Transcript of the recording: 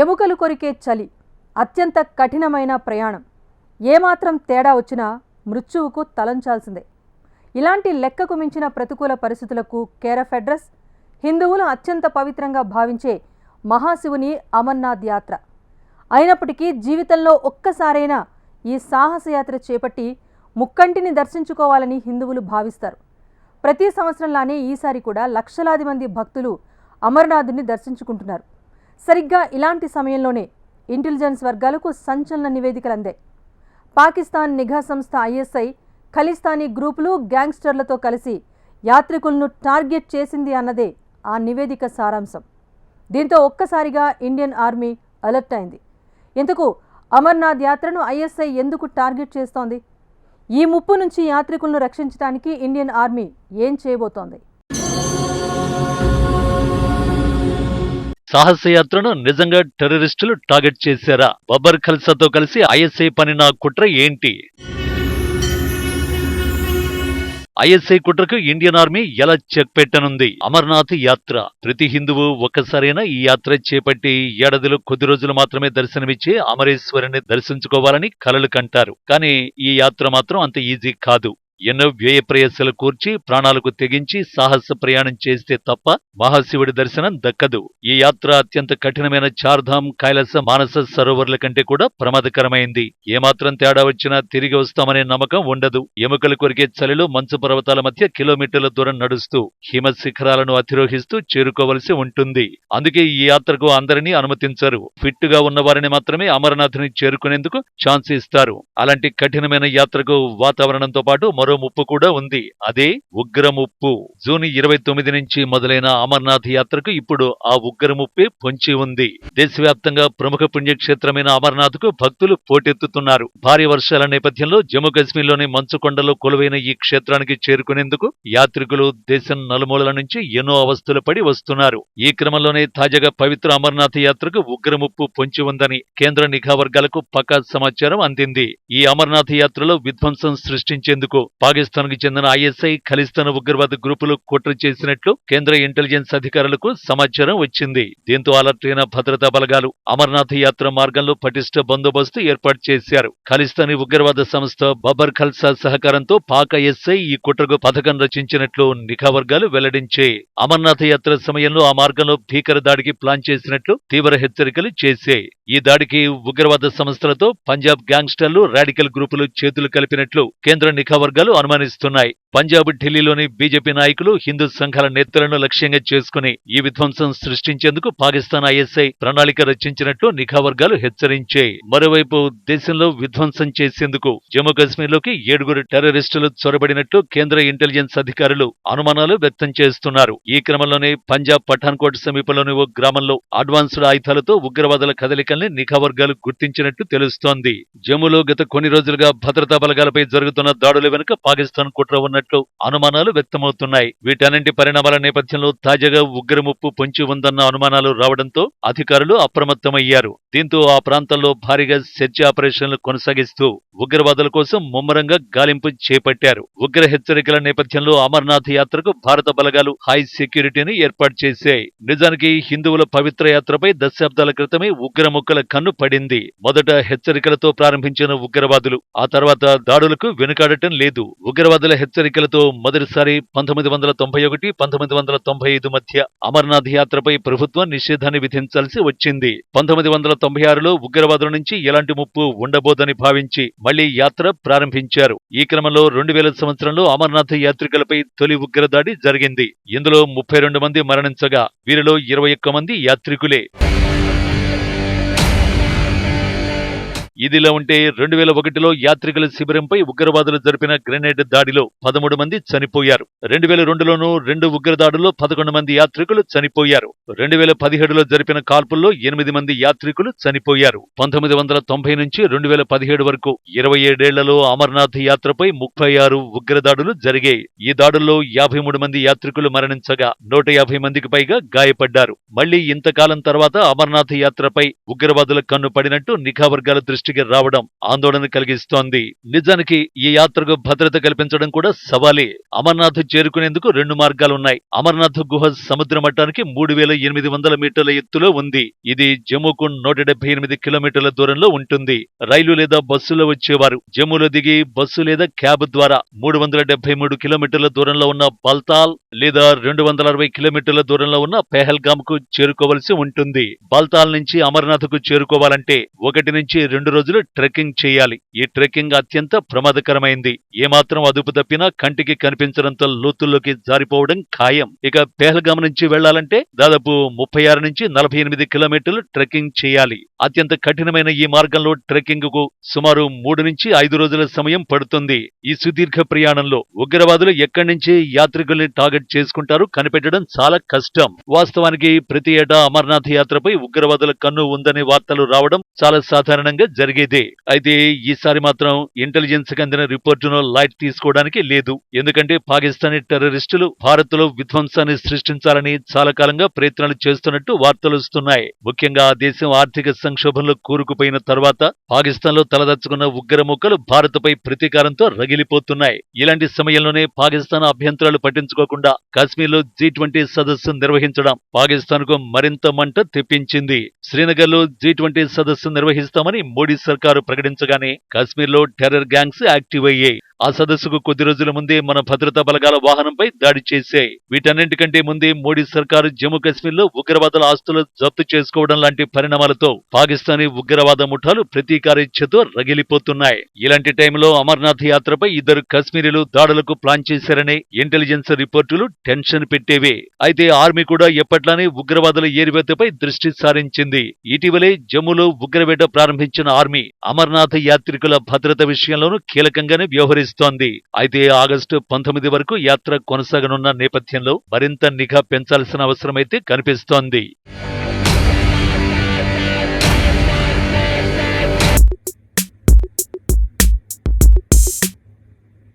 ఎముకలు కొరికే చలి అత్యంత కఠినమైన ప్రయాణం. ఏమాత్రం తేడా వచ్చినా మృత్యువుకు తలంచాల్సిందే. ఇలాంటి లెక్కకు మించిన ప్రతికూల పరిస్థితులకు కేరఫ్ అడ్రస్ హిందువులు అత్యంత పవిత్రంగా భావించే మహాశివుని అమర్నాథ్ యాత్ర. అయినప్పటికీ జీవితంలో ఒక్కసారైనా ఈ సాహసయాత్ర చేపట్టి ముక్కంటిని దర్శించుకోవాలని హిందువులు భావిస్తారు. ప్రతి సంవత్సరంలానే ఈసారి కూడా లక్షలాది మంది భక్తులు అమర్నాథుని దర్శించుకుంటున్నారు. సరిగ్గా ఇలాంటి సమయంలోనే ఇంటెలిజెన్స్ వర్గాలకు సంచలన నివేదికలు అందాయి పాకిస్తాన్ నిఘా సంస్థ ఐఎస్ఐ ఖలిస్తానీ గ్రూపులు గ్యాంగ్స్టర్లతో కలిసి యాత్రికులను టార్గెట్ చేసింది అన్నదే ఆ నివేదిక సారాంశం. దీంతో ఒక్కసారిగా ఇండియన్ ఆర్మీ అలర్ట్ అయింది. ఇంతకు అమర్నాథ్ యాత్రను ఐఎస్ఐ ఎందుకు టార్గెట్ చేస్తోంది? ఈ ముప్పు నుంచి యాత్రికులను రక్షించడానికి ఇండియన్ ఆర్మీ ఏం చేయబోతోంది? సాహసయాత్రను నిజంగా టెర్రరిస్టులు టార్గెట్ చేశారా? బబ్బర్ ఖల్సాతో కలిసి ఐఎస్ఐ పనిన కుట్ర ఏంటి? ఐఎస్ఐ కుట్రకు ఇండియన్ ఆర్మీ ఎలా చెక్ పెట్టనుంది? అమర్నాథ్ యాత్ర. ప్రతి హిందువు ఒక్కసారైనా ఈ యాత్ర చేపట్టి ఏడాదిలో కొద్ది రోజులు మాత్రమే దర్శనమిచ్చి అమరేశ్వరుని దర్శించుకోవాలని కలలు కంటారు. కానీ ఈ యాత్ర మాత్రం అంత ఈజీ కాదు. ఎన్నో వ్యయ ప్రయాసాలు కూర్చి ప్రాణాలకు తెగించి సాహస ప్రయాణం చేస్తే తప్ప మహాశివుడి దర్శనం దక్కదు. ఈ యాత్ర అత్యంత కఠినమైన చార్ధామ్ కైలాస మానస సరోవర్ల కంటే కూడా ప్రమాదకరమైంది. ఏమాత్రం తేడా వచ్చినా తిరిగి వస్తామనే నమ్మకం ఉండదు. ఎముకలు కొరికే చలిలో మంచు పర్వతాల మధ్య కిలోమీటర్ల దూరం నడుస్తూ హిమ శిఖరాలను అధిరోహిస్తూ చేరుకోవలసి ఉంటుంది. అందుకే ఈ యాత్రకు అందరినీ అనుమతించరు. ఫిట్గా ఉన్న వారిని మాత్రమే అమరనాథ్ని చేరుకునేందుకు ఛాన్స్ ఇస్తారు. అలాంటి కఠినమైన యాత్రకు వాతావరణంతో పాటు మరో ముప్పు కూడా ఉంది. అదే ఉగ్రముప్పు. జూన్ ఇరవై తొమ్మిది నుంచి మొదలైన అమర్నాథ్ యాత్రకు ఇప్పుడు ఆ ఉగ్రముప్పే పొంచి ఉంది. దేశవ్యాప్తంగా ప్రముఖ పుణ్యక్షేత్రమైన అమర్నాథ్కు భక్తులు పోటెత్తుతున్నారు. భారీ వర్షాల నేపథ్యంలో జమ్మూ కాశ్మీర్లోని మంచుకొండలో కొలువైన ఈ క్షేత్రానికి చేరుకునేందుకు యాత్రికులు దేశం నలుమూలల నుంచి ఎన్నో అవస్థలు పడి వస్తున్నారు. ఈ క్రమంలోనే తాజాగా పవిత్ర అమర్నాథ్ యాత్రకు ఉగ్రముప్పు పొంచి ఉందని కేంద్ర నిఘా వర్గాలకు పక్కా సమాచారం అందింది. ఈ అమర్నాథ్ యాత్రలో విధ్వంసం సృష్టించేందుకు పాకిస్తాన్కు చెందిన ఐఎస్ఐ ఖలిస్తాన్ ఉగ్రవాద గ్రూపులు కుట్ర చేసినట్లు కేంద్ర ఇంటెలిజెన్స్ అధికారులకు సమాచారం వచ్చింది. దీంతో అలర్ట్ అయిన భద్రతా బలగాలు అమర్నాథ్ యాత్ర మార్గంలో పటిష్ట బందోబస్తు ఏర్పాటు చేశారు. ఖలిస్తానీ ఉగ్రవాద సంస్థ బబర్ ఖల్సా సహకారంతో పాక్ ఐఎస్ఐ ఈ కుట్రకు పథకం రచించినట్లు నిఘా వర్గాలు వెల్లడించాయి అమర్నాథ్ యాత్ర సమయంలో ఆ మార్గంలో భీకర దాడికి ప్లాన్ చేసినట్లు తీవ్ర హెచ్చరికలు చేశాయి ఈ దాడికి ఉగ్రవాద సంస్థలతో పంజాబ్ గ్యాంగ్స్టర్లు రాడికల్ గ్రూపులు చేతులు కలిపినట్లు కేంద్ర నిఘా వర్గాలు అనుమానిస్తున్నాయి. పంజాబ్ ఢిల్లీలోని బీజేపీ నాయకులు హిందూ సంఘాల నేతలను లక్ష్యంగా చేసుకుని ఈ విధ్వంసం సృష్టించేందుకు పాకిస్తాన్ ఐఎస్ఐ ప్రణాళిక రచించినట్లు నిఘా వర్గాలు హెచ్చరించాయి. మరోవైపు దేశంలో విధ్వంసం చేసేందుకు జమ్మూ కాశ్మీర్లోకి ఏడుగురు టెర్రరిస్టులు చొరబడినట్లు కేంద్ర ఇంటెలిజెన్స్ అధికారులు అనుమానాలు వ్యక్తం చేస్తున్నారు. ఈ క్రమంలోనే పంజాబ్ పఠాన్కోట్ సమీపంలోని ఓ గ్రామంలో అడ్వాన్స్డ్ ఆయుధాలతో ఉగ్రవాదుల కదలికల్ని నిఘా వర్గాలు గుర్తించినట్టు తెలుస్తోంది. జమ్మూలో గత కొన్ని రోజులుగా భద్రతా బలగాలపై జరుగుతున్న దాడుల వెనుక పాకిస్తాన్ కుట్ర చేస్తున్నట్లు అనుమానాలు వ్యక్తమవుతున్నాయి. వీటన్నింటి పరిణామాల నేపథ్యంలో తాజాగా ఉగ్రముప్పు పొంచి ఉందన్న అనుమానాలు రావడంతో అధికారులు అప్రమత్తమయ్యారు. దీంతో ఆ ప్రాంతంలో భారీగా సెర్చ్ ఆపరేషన్లు కొనసాగిస్తూ ఉగ్రవాదుల కోసం ముమ్మరంగా గాలింపు చేపట్టారు. ఉగ్ర హెచ్చరికల నేపథ్యంలో అమర్నాథ్ యాత్రకు భారత బలగాలు హై సెక్యూరిటీని ఏర్పాటు చేశాయి. నిజానికి హిందువుల పవిత్ర యాత్రపై దశాబ్దాల క్రితమే ఉగ్రముక్కల కన్ను పడింది. మొదట హెచ్చరికలతో ప్రారంభించిన ఉగ్రవాదులు ఆ తర్వాత దాడులకు వెనుకాడటం లేదు. ఉగ్రవాదుల హెచ్చరిక హెచ్చరికలతో మొదటిసారి పంతొమ్మిది వందల తొంభై ఒకటి పంతొమ్మిది వందల తొంభై ఐదు మధ్య అమర్నాథ్ యాత్రపై ప్రభుత్వం నిషేధాన్ని విధించాల్సి వచ్చింది. పంతొమ్మిది వందల తొంభై ఆరులో ఉగ్రవాదుల నుంచి ఎలాంటి ముప్పు ఉండబోదని భావించి మళ్ళీ యాత్ర ప్రారంభించారు. ఈ క్రమంలో రెండు వేల సంవత్సరంలో అమర్నాథ్ యాత్రికులపై తొలి ఉగ్రదాడి జరిగింది. ఇందులో ముప్పై రెండు మంది మరణించగా వీరిలో ఇరవై ఒక్క మంది యాత్రికులే. ఇదిలా ఉంటే రెండు వేల ఒకటిలో యాత్రికుల శిబిరంపై ఉగ్రవాదులు జరిపిన గ్రెనేడ్ దాడిలో పదమూడు మంది చనిపోయారు. రెండు వేల రెండులోనూ రెండు ఉగ్రదాడుల్లో పదకొండు మంది యాత్రికులు చనిపోయారు. రెండు వేల పదిహేడులో జరిపిన కాల్పుల్లో ఎనిమిది మంది యాత్రికులు చనిపోయారు. పంతొమ్మిది వందల తొంభై నుంచి రెండు వేల పదిహేడు వరకు ఇరవై ఏడేళ్ళలో అమర్నాథ్ యాత్రపై ముప్పై ఆరు ఉగ్రదాడులు జరిగాయి. ఈ దాడుల్లో యాభై మూడు మంది యాత్రికులు మరణించగా నూట యాభై మందికి పైగా గాయపడ్డారు. మళ్ళీ ఇంతకాలం తర్వాత అమర్నాథ్ యాత్రపై ఉగ్రవాదుల కన్ను పడినట్టు నిఘా వర్గాల దృష్టి దృష్టికి రావడం ఆందోళన కలిగిస్తోంది. నిజానికి ఈ యాత్రకు భద్రత కల్పించడం కూడా సవాలే. అమర్నాథ్ చేరుకునేందుకు రెండు మార్గాలున్నాయి. అమర్నాథ్ గుహ సముద్ర మట్టానికి మూడు వేల ఎనిమిది వందల మీటర్ల ఎత్తులో ఉంది. ఇది జమ్మూకు నూట డెబ్బై ఎనిమిది కిలోమీటర్ల దూరంలో ఉంటుంది. రైలు లేదా బస్సులో వచ్చేవారు. జమ్మూలో దిగి బస్సు లేదా క్యాబ్ ద్వారా మూడు వందల డెబ్బై మూడు కిలోమీటర్ల దూరంలో ఉన్న బల్తాల్ లేదా రెండు వందల అరవై కిలోమీటర్ల దూరంలో ఉన్న పెహల్గామ్కు చేరుకోవలసి ఉంటుంది. బల్తాల్ నుంచి అమర్నాథ్కు చేరుకోవాలంటే ఒకటి నుంచి రెండు రోజులు ట్రెక్కింగ్ చేయాలి. ఈ ట్రెక్కింగ్ అత్యంత ప్రమాదకరమైంది. ఏమాత్రం అదుపు తప్పినా కంటికి కనిపించడంతో లోతుల్లోకి జారిపోవడం ఖాయం. ఇక పెహల్గామ్ నుంచి వెళ్ళాలంటే దాదాపు ముప్పై ఆరు నుంచి నలభై ఎనిమిది కిలోమీటర్లు ట్రెక్కింగ్ చేయాలి. అత్యంత కఠినమైన ఈ మార్గంలో ట్రెక్కింగ్కు సుమారు మూడు నుంచి ఐదు రోజుల సమయం పడుతుంది. ఈ సుదీర్ఘ ప్రయాణంలో ఉగ్రవాదులు ఎక్కడి నుంచి యాత్రికుల్ని టార్గెట్ చేసుకుంటారు కనిపెట్టడం చాలా కష్టం. వాస్తవానికి ప్రతి ఏటా అమర్నాథ్ యాత్రపై ఉగ్రవాదుల కన్ను ఉందనే వార్తలు రావడం చాలా సాధారణంగా జరిగింది. అయితే ఈసారి మాత్రం ఇంటెలిజెన్స్కి అందిన రిపోర్టును లైట్ తీసుకోవడానికి లేదు. ఎందుకంటే పాకిస్తానీ టెర్రరిస్టులు భారత్లో విధ్వంసాన్ని సృష్టించాలని చాలా కాలంగా ప్రయత్నాలు చేస్తున్నట్టు వార్తలు వస్తున్నాయి. ముఖ్యంగా ఆ దేశం ఆర్థిక సంక్షోభంలో కూరుకుపోయిన తర్వాత పాకిస్తాన్లో తలదచ్చుకున్న ఉగ్రముక్కలు భారత్ భారత్పై ప్రతీకారంతో రగిలిపోతున్నాయి. ఇలాంటి సమయంలోనే పాకిస్తాన్ అభ్యంతరాలు పట్టించుకోకుండా కాశ్మీర్లో జీ ట్వంటీ సదస్సు నిర్వహించడం పాకిస్తాన్కు మరింత మంట తెప్పించింది. శ్రీనగర్లో జీ ట్వంటీ సదస్సు నిర్వహిస్తామని మోడీ సర్కారు ప్రకటించగానే కాశ్మీర్లో టెర్రర్ గ్యాంగ్స్ యాక్టివ్ అయ్యాయి. ఆ సదస్సుకు కొద్ది రోజుల ముందే మన భద్రతా బలగాల వాహనంపై దాడి చేశాయి. వీటన్నింటికంటే ముందే మోడీ సర్కారు జమ్మూ కాశ్మీర్లో ఉగ్రవాదుల ఆస్తులు జప్తు చేసుకోవడం లాంటి పరిణామాలతో పాకిస్తానీ ఉగ్రవాద ముఠాలు ప్రతీకారేచ్ఛతో రగిలిపోతున్నాయి. ఇలాంటి టైంలో అమర్నాథ్ యాత్రపై ఇద్దరు కశ్మీరీలు దాడులకు ప్లాన్ చేశారని ఇంటెలిజెన్స్ రిపోర్టులు టెన్షన్ పెట్టేవే. అయితే ఆర్మీ కూడా ఎప్పట్లానే ఉగ్రవాదుల ఏరివేతపై దృష్టి సారించింది. ఇటీవలే జమ్మూలో ఉగ్రవేట ప్రారంభించిన ఆర్మీ అమర్నాథ్ యాత్రికుల భద్రత విషయంలోనూ కీలకంగానే వ్యవహరిస్తుంది. అయితే ఆగస్టు పంతొమ్మిది వరకు యాత్ర కొనసాగనున్న నేపథ్యంలో మరింత నిఘా పెంచాల్సిన అవసరమైతే కనిపిస్తోంది.